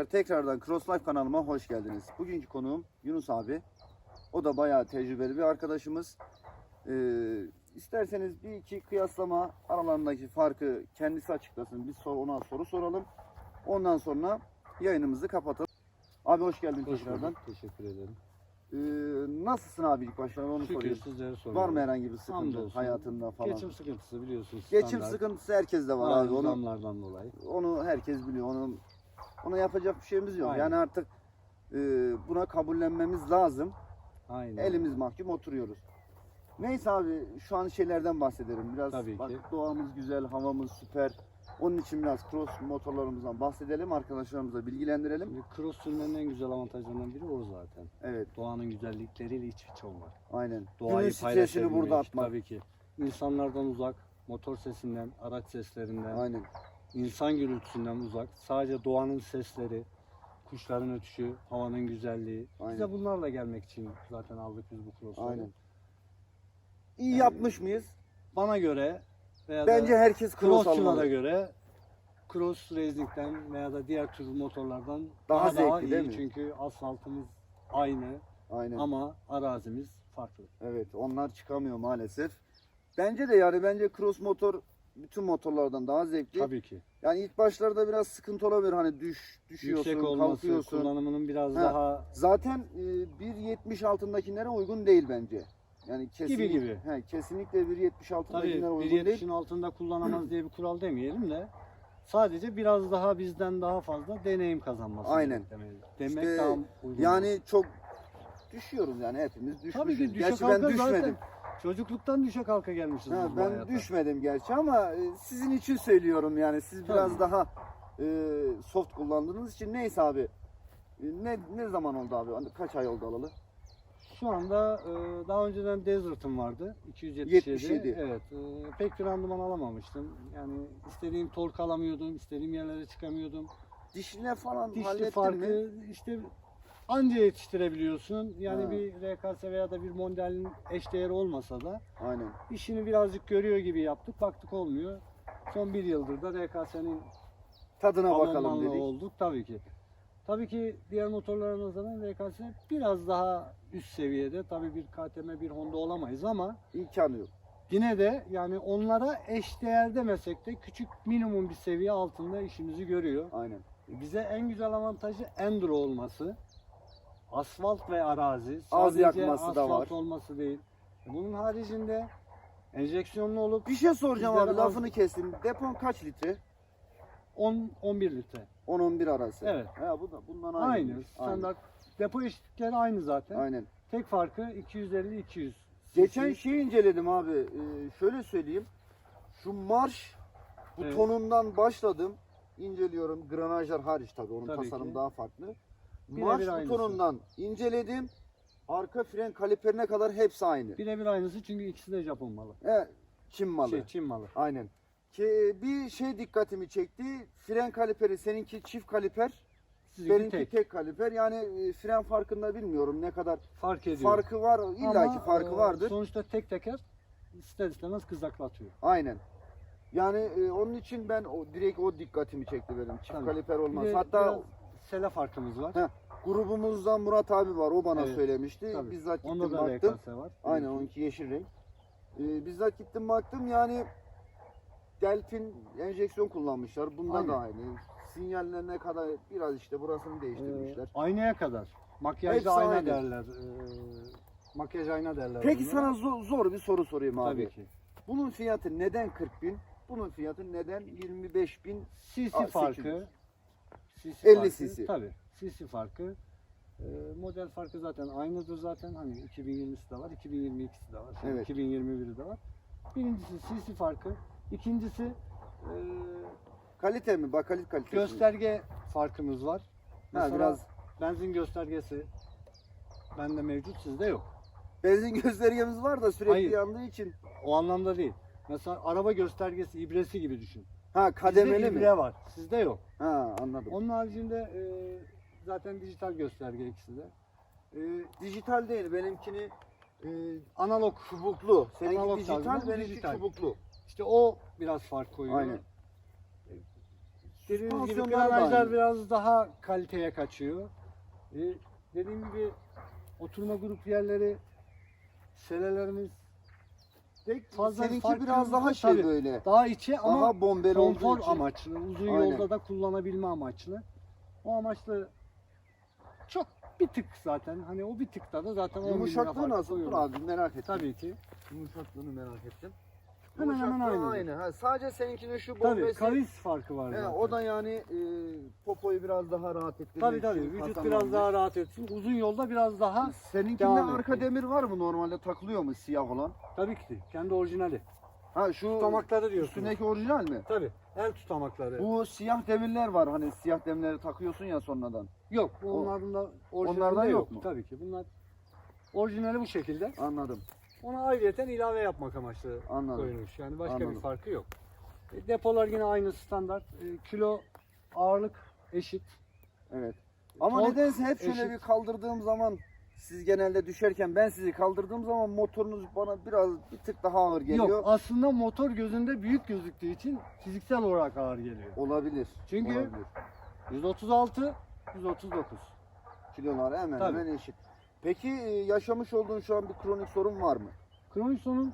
Arkadaşlar tekrardan Cross Life kanalıma hoş geldiniz. Bugünkü konuğum Yunus abi. O da bayağı tecrübeli bir arkadaşımız. Ee, isterseniz bir iki kıyaslama aralarındaki farkı kendisi açıklasın. Biz sor, ona soru soralım. Ondan sonra yayınımızı kapatalım. Abi hoş geldin Hoş tekrardan. bulduk. Teşekkür ederim. Ee, nasılsın abi ilk başta onu Şükür sizlere Var mı herhangi bir sıkıntı Hamdolsun. hayatında falan? Geçim sıkıntısı biliyorsunuz. Geçim standart. sıkıntısı herkeste var Aynen, abi. Onu, zamlardan dolayı. onu herkes biliyor. Onu ona yapacak bir şeyimiz yok. Aynen. Yani artık e, buna kabullenmemiz lazım. Aynen. Elimiz mahkum oturuyoruz. Neyse abi şu an şeylerden bahsedelim. Biraz Tabii bak, ki. doğamız güzel, havamız süper. Onun için biraz cross motorlarımızdan bahsedelim. Arkadaşlarımıza bilgilendirelim. Şimdi cross sürmenin en güzel avantajlarından biri o zaten. Evet, Doğanın güzellikleriyle iç içe olmak. aynen. Doğayı Günün stresini burada atmak. Tabii ki. İnsanlardan uzak, motor sesinden, araç seslerinden, Aynen. İnsan gürültüsünden uzak. Sadece doğanın sesleri, kuşların ötüşü, havanın güzelliği. Aynen. Bize bunlarla gelmek için zaten aldık biz bu crossları. Aynen. İyi Yani- yapmış mıyız? Bana göre veya da Bence herkes cross almalı. göre cross racing'den veya da diğer tür motorlardan Daha daha, zevkli daha iyi değil mi? çünkü asfaltımız aynı Aynen. ama arazimiz farklı. Evet, onlar çıkamıyor maalesef. Bence de yani bence cross motor bütün motorlardan daha zevkli. Tabii ki. Yani ilk başlarda biraz sıkıntı olabilir hani düş düşüyorsun, Yüksek olması, kalkıyorsun. kullanımının biraz Ha, daha Zaten e, 1.70 altındakilere uygun değil bence. Yani kesinlikle, gibi. He, kesinlikle 1.70 tabii altındakilere uygun değil. 1.70'in altında kullanamaz diye bir kural demeyelim de sadece biraz daha bizden daha fazla deneyim kazanması Aynen. Demek İşte daha uygun. Yani çok düşüyoruz yani hepimiz düşmüşüz. Tabii ki düşe Gerçi ben düşmedim. zaten çocukluktan düşe kalka gelmişiz Ha, ben hayata. düşmedim gerçi ama e, sizin için söylüyorum yani siz Tabii. biraz daha e, soft kullandığınız için neyse abi. E, ne ne zaman oldu abi? Hani Kaç ay oldu alalı? Şu anda e, daha önceden Desert'ım vardı. 277. 77. Evet. e, pek bir randıman alamamıştım. Yani istediğim tork alamıyordum. istediğim yerlere çıkamıyordum. Dişine falan Dişli hallettin farkı mi? işte anca yetiştirebiliyorsun. Yani Ha. bir RKS veya da bir modelin eşdeğeri olmasa da Aynen. işini birazcık görüyor gibi yaptık. Baktık olmuyor. Son bir yıldır da RKS'nin Tadına bakalım dedik. olduk tabii ki. Tabii ki diğer motorlara nazaran RKS biraz daha üst seviyede. Tabii bir KTM bir Honda olamayız ama İmkanı yok. yine de yani onlara eş değer demesek de küçük minimum bir seviye altında işimizi görüyor. Aynen. Bize en güzel avantajı enduro olması. Asfalt ve arazi. Az Sadece yakması da asfalt var. olması değil. Bunun haricinde enjeksiyonlu olup Bir şey soracağım abi az- lafını kestim. Depon kaç litre? 10 11 litre. 10-11 arası. Evet. Ha, bu da bundan aynı. Aynı. Standart depo eşitlikleri aynı zaten. Aynen. Tek farkı 250-200. Geçen cc. şey inceledim abi. Ee, şöyle söyleyeyim. Şu marş Evet. butonundan başladım. İnceliyorum. Granajlar hariç tabii. Onun Tabii tasarımı ki. daha farklı. Birebir marş aynısı. butonundan inceledim. Arka fren kaliperine kadar hepsi aynı. Birebir aynısı çünkü ikisi de Japon malı. He, Çin malı. Şey, Çin malı. Aynen. Ki bir şey dikkatimi çekti. Fren kaliperi seninki çift kaliper, Sizinki benimki tek. tek, kaliper. Yani e, fren farkında bilmiyorum ne kadar Fark ediyor. farkı var. İlla ki Ama, farkı e, vardır. Sonuçta tek teker ister istemez kızaklatıyor. Aynen. Yani e, onun için ben o direkt o dikkatimi çekti benim. Çift Tabii. kaliper Bir olmaz. de Hatta biraz sele farkımız var. Heh, grubumuzdan Murat abi var. O bana Evet. söylemişti. Tabii. Bizzat gittim Onda da baktım. RKS var. Aynen onunki yeşil renk. E, bizzat gittim baktım yani Delfin enjeksiyon kullanmışlar. Bunda Aynen. da aynı. Sinyallerine kadar biraz işte burasını değiştirmişler. Ee, aynaya kadar. Makyajda Hepsi ayna aynı. derler. Ee, makyaj ayna derler. Peki bunlara. sana zor, zor bir soru sorayım abi. Tabii ki. Bunun fiyatı neden 40 bin? Bunun fiyatı neden 25 bin? CC Aa, farkı. 800. CC 50 farkı, cc. Tabii. CC farkı. Ee, model farkı zaten aynıdır zaten. Hani 2020'si de var, 2022'si de var. Evet. 2021'i de var. Birincisi CC farkı. İkincisi e, Kalite mi? Bakalit kalitesi mi? gösterge farkımız var. Ha, Mesela biraz benzin göstergesi bende mevcut, sizde yok. benzin göstergemiz var da sürekli Hayır. yandığı için. O anlamda değil. Mesela araba göstergesi, ibresi gibi düşün. Ha kademeli Bizde mi? ibre var, sizde yok. Ha anladım. Onun haricinde e, zaten dijital gösterge ikisi de. Ee, dijital değil benimkini e, Analog çubuklu. Seninki Analog dijital, benimki dijital. çubuklu. İşte o biraz fark koyuyor. Aynen. dediğiniz gibi Süspansiyonları da granajlar aynı. biraz daha kaliteye kaçıyor. E, dediğim gibi oturma grup yerleri, selelerimiz Pek Fazla bir seninki fark biraz daha şey Tabii. böyle. daha içe ama Daha bombeli konfor için. amaçlı, uzun Aynen. yolda da kullanabilme amaçlı. O amaçlı çok bir tık zaten. Hani o bir tıkta da zaten 10 bin lira Yumuşaklığı nasıl? Dur abi merak ettim. Tabii ki. Yumuşaklığını merak ettim. Hemen hemen Yumuşaklığı aynı. Ha, sadece seninkinin şu Tabii bombesi. kavis farkı var He, zaten. o da yani e, popoyu biraz daha rahat ettirmek Tabii tabii. için Vücut biraz daha rahat etsin. Uzun yolda biraz daha Seninkinde devam arka etti. demir var mı normalde takılıyor mu siyah olan? tabii ki kendi orijinali. Ha şu Tutamakları diyorsunuz. üstündeki orijinal mi? Tabii. El tutamakları. Bu siyah demirler var hani siyah demirleri takıyorsun ya sonradan. Yok. Bu O- onlardan da orijinali onlardan yok mu? Tabii ki. Bunlar orijinali bu şekilde. Anladım. Ona ayrıyeten ilave yapmak amaçlı Anladım. koyulmuş. Yani başka Anladım. bir farkı yok. E, depolar yine aynı standart. E, kilo ağırlık eşit. Evet. Ama Tork nedense hep şöyle eşit. bir kaldırdığım zaman siz genelde düşerken ben sizi kaldırdığım zaman motorunuz bana biraz bir tık daha ağır geliyor. Yok aslında motor gözünde büyük gözüktüğü için fiziksel olarak ağır geliyor. Olabilir. Çünkü- Olabilir. 136, 139. kilolar hemen Tabii. hemen eşit. Peki e, yaşamış olduğun şu an bir kronik sorun var mı? Kronik sonun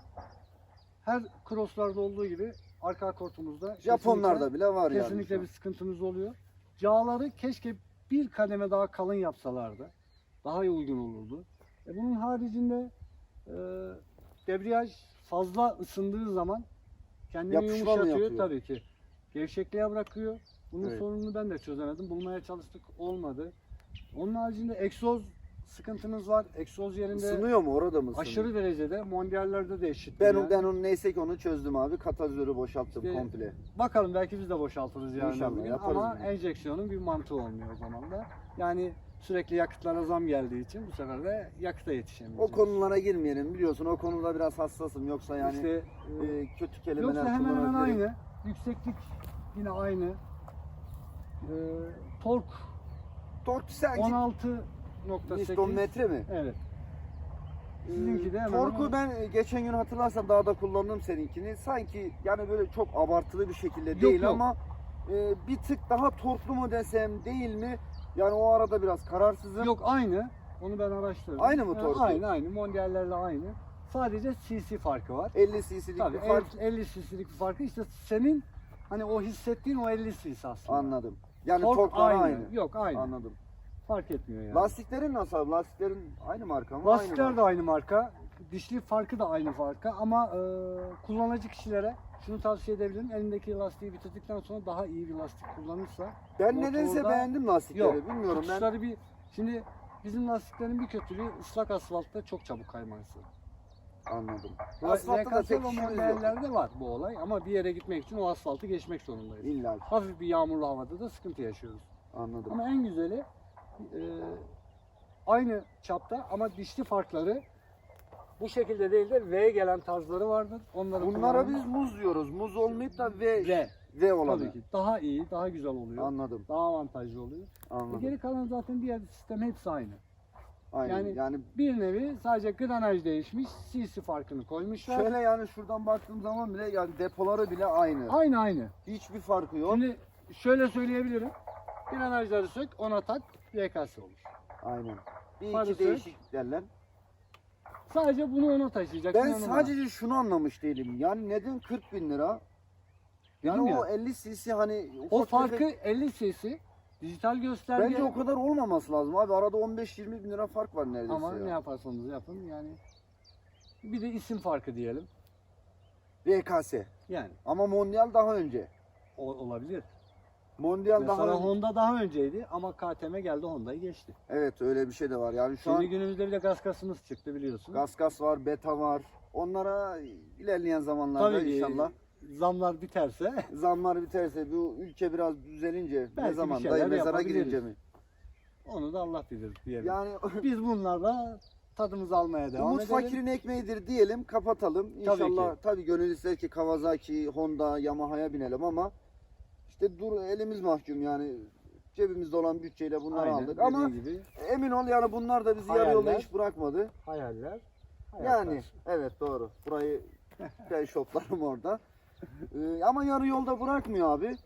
her crosslarda olduğu gibi arka kortumuzda Japonlarda bile var kesinlikle, yani. kesinlikle bir sıkıntımız oluyor. Cağları keşke bir kademe daha kalın yapsalardı. Daha iyi uygun olurdu. E bunun haricinde e, debriyaj fazla ısındığı zaman kendini Yapışma yumuşatıyor yapıyor? tabii ki. Gevşekliğe bırakıyor. Bunun Evet. sorununu ben de çözemedim. Bulmaya çalıştık olmadı. Onun haricinde egzoz sıkıntınız var. Egzoz yerinde Isınıyor mu orada mı? aşırı derecede mondiallerde de eşit. Ben, o- ben onu neyse ki onu çözdüm abi. Katalizörü boşalttım İşte- komple. Bakalım belki biz de boşaltırız İnşallah, bugün yaparız ama bunu. enjeksiyonun bir mantığı olmuyor o zaman da. Yani sürekli yakıtlara zam geldiği için bu sefer de yakıta yetişemiyoruz. O konulara girmeyelim biliyorsun. O konuda biraz hassasım. Yoksa yani İşte, e, e kötü kelimeler Yoksa hemen hemen aynı. Yükseklik yine aynı. Ee, tork Tork sanki 16 4.8 metre mi? Evet. Sizinki de hemen Torku hemen... ben e, geçen gün hatırlarsam daha da kullandım seninkini. Sanki yani böyle çok abartılı bir şekilde yok, değil yok. ama e, bir tık daha torklu mu desem değil mi? Yani o arada biraz kararsızım. Yok aynı. Onu ben araştırdım. Aynı mı torku? Yani aynı aynı. Mondiallerle aynı. Sadece cc farkı var. 50 cc'lik Tabii, bir fark. 50 cc'lik bir farkı. İşte senin hani o hissettiğin o 50 cc aslında. Anladım. Yani tork, tork aynı. aynı. Yok aynı. Anladım. Fark etmiyor yani. Lastiklerin nasıl abi? Lastiklerin aynı marka mı? Lastikler aynı de aynı marka. Dişli farkı da aynı farka ama e, kullanıcı kişilere şunu tavsiye edebilirim. Elindeki lastiği bitirdikten sonra daha iyi bir lastik kullanırsa. Ben nedense motorda- beğendim lastikleri. Yok. Bilmiyorum ben. Bir şimdi bizim lastiklerin bir kötülüğü ıslak asfaltta çok çabuk kayması. Anladım. Asfaltta da pek modellerde var bu olay ama bir yere gitmek için o asfaltı geçmek zorundayız. İlla. Hafif bir yağmurlu havada da sıkıntı yaşıyoruz. Anladım. Ama en güzeli e, aynı çapta ama dişli farkları bu şekilde değil de V gelen tarzları vardır. Onları Bunlara biz muz diyoruz. Muz olmayıp da V, V v olanı. tabii ki daha iyi, daha güzel oluyor. Anladım. Daha avantajlı oluyor. E, Anladım. geri kalan zaten diğer sistem hepsi aynı. Aynen. Yani, yani- Bir nevi sadece granaj değişmiş, CC farkını koymuşlar. şöyle yani şuradan baktığım zaman bile yani depoları bile aynı. Aynı aynı. Hiçbir farkı yok. Şimdi şöyle söyleyebilirim. Granajları sök, ona tak, YKS olur. Aynen. Bir Farı iki değişikliklerle. Sadece bunu ona taşıyacaksın. Ben yanına. sadece şunu anlamış değilim. Yani neden 40 bin lira? Yani o 50 cc hani O ufak farkı tefek- 50 cc dijital gösterge bence o kadar olmaması lazım abi. Arada 15-20 bin lira fark var neredeyse ama ya. ne yaparsanız yapın yani bir de isim farkı diyelim. VKS. Yani Ama Mondial daha önce. o, olabilir. Mondial Mesela daha önce. Honda daha önceydi ama KTM geldi Honda'yı geçti. Evet öyle bir şey de var. Yani şu Şimdi an günümüzde bir de gaz kasımız çıktı biliyorsun. Gasgas var, beta var. Onlara ilerleyen zamanlarda Tabii inşallah zamlar biterse zamlar biterse bu ülke biraz düzelince ne Belki bir zaman şeyler dayı mezara yapabiliriz. girince mi? onu da Allah bilir diyelim. Yani Biz bunlarla tadımızı almaya devam umut edelim. fakirin ekmeğidir diyelim kapatalım. İnşallah tabii gönül ister ki Kawasaki, Honda, Yamaha'ya binelim ama işte dur elimiz mahkum yani cebimizde olan bütçeyle bunları Aynen, aldık ama gibi emin ol yani bunlar da bizi yarı Hayaller. yolda hiç bırakmadı. hayaller. Yani evet doğru. Burayı ben şoplarım orada. Ee, ama yarı yolda bırakmıyor abi.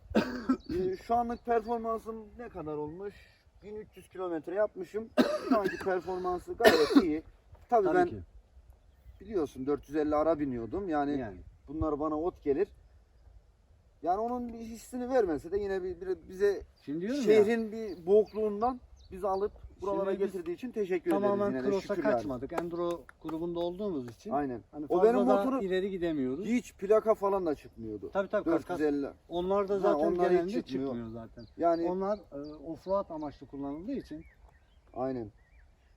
Ee, şu anlık performansım ne kadar olmuş? 1300 kilometre yapmışım. Şu anki performansı gayet iyi. Tabii, Tabii ben ki. biliyorsun 450 ara biniyordum. Yani, Yani. bunlar bana ot gelir. Yani onun bir hissini vermese de yine bir, bir- bize Şimdi diyorum şehrin bir boğukluğundan bizi alıp buralara Şimdi biz getirdiği için teşekkür ederiz Tamamen yine de cross'a şükür yani. kaçmadık. Enduro grubunda olduğumuz için. Aynen. Hani O fazla benim da motoru- ileri gidemiyoruz. Hiç plaka falan da çıkmıyordu. Tabii tabii karkas. 450. Onlar da zaten onlar hiç genelde çıkmıyor. çıkmıyor zaten. Yani Onlar e, offroad amaçlı kullanıldığı için aynen.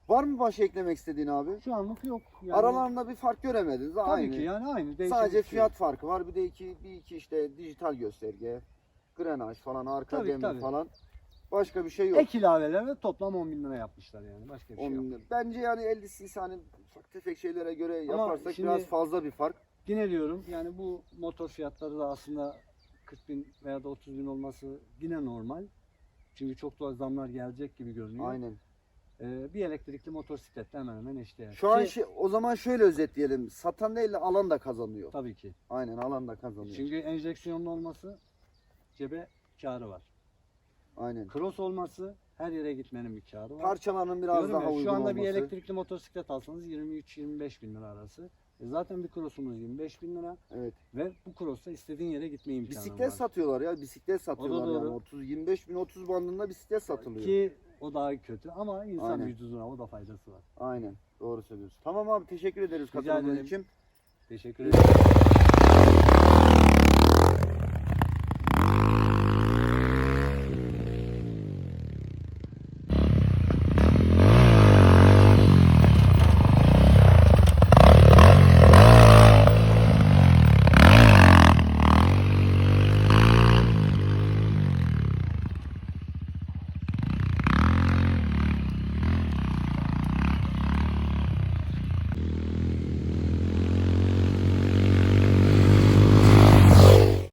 Var mı başka eklemek istediğin abi? şu anlık yok. Yani, Aralarında bir fark göremediniz. tabii aynı. ki yani aynı. değişen Sadece şey fiyat farkı var. Bir de iki, bir iki işte dijital gösterge, grenaj falan, arka Tabii, demir tabii. falan. Başka bir şey yok. Ek ilaveler ve toplam 10 bin lira yapmışlar yani. Başka bir şey yok. Bence yani 50 cc hani ufak tefek şeylere göre Ama yaparsak şimdi- biraz fazla bir fark. Yine diyorum yani bu motor fiyatları da aslında 40 bin veya da 30 bin olması yine normal. Çünkü çok da zamlar gelecek gibi görünüyor. Aynen. Ee, bir elektrikli motosikletle hemen hemen eşdeğer. Şu an Ki- şey, o zaman şöyle özetleyelim. Satan değil de alan da kazanıyor. Tabii ki. Aynen alan da kazanıyor. Çünkü enjeksiyonlu olması cebe karı var. Aynen. Cross olması her yere gitmenin bir karı var. Parçaların biraz Diyorum daha ya, uygun Şu anda olması. bir elektrikli motosiklet alsanız 23-25 bin lira arası. E zaten bir cross'umuz 25 bin lira Evet. ve bu cross'ta istediğin yere gitme imkanı Bisiklet var. satıyorlar ya. Bisiklet satıyorlar doğru. yani. 30 25 bin 30 bandında bisiklet satılıyor. Ki o daha kötü ama insan Aynen. vücuduna o da faydası var. Aynen. Doğru söylüyorsun. Tamam abi teşekkür ederiz Rica katıldığın ederim. için. Teşekkür ederim.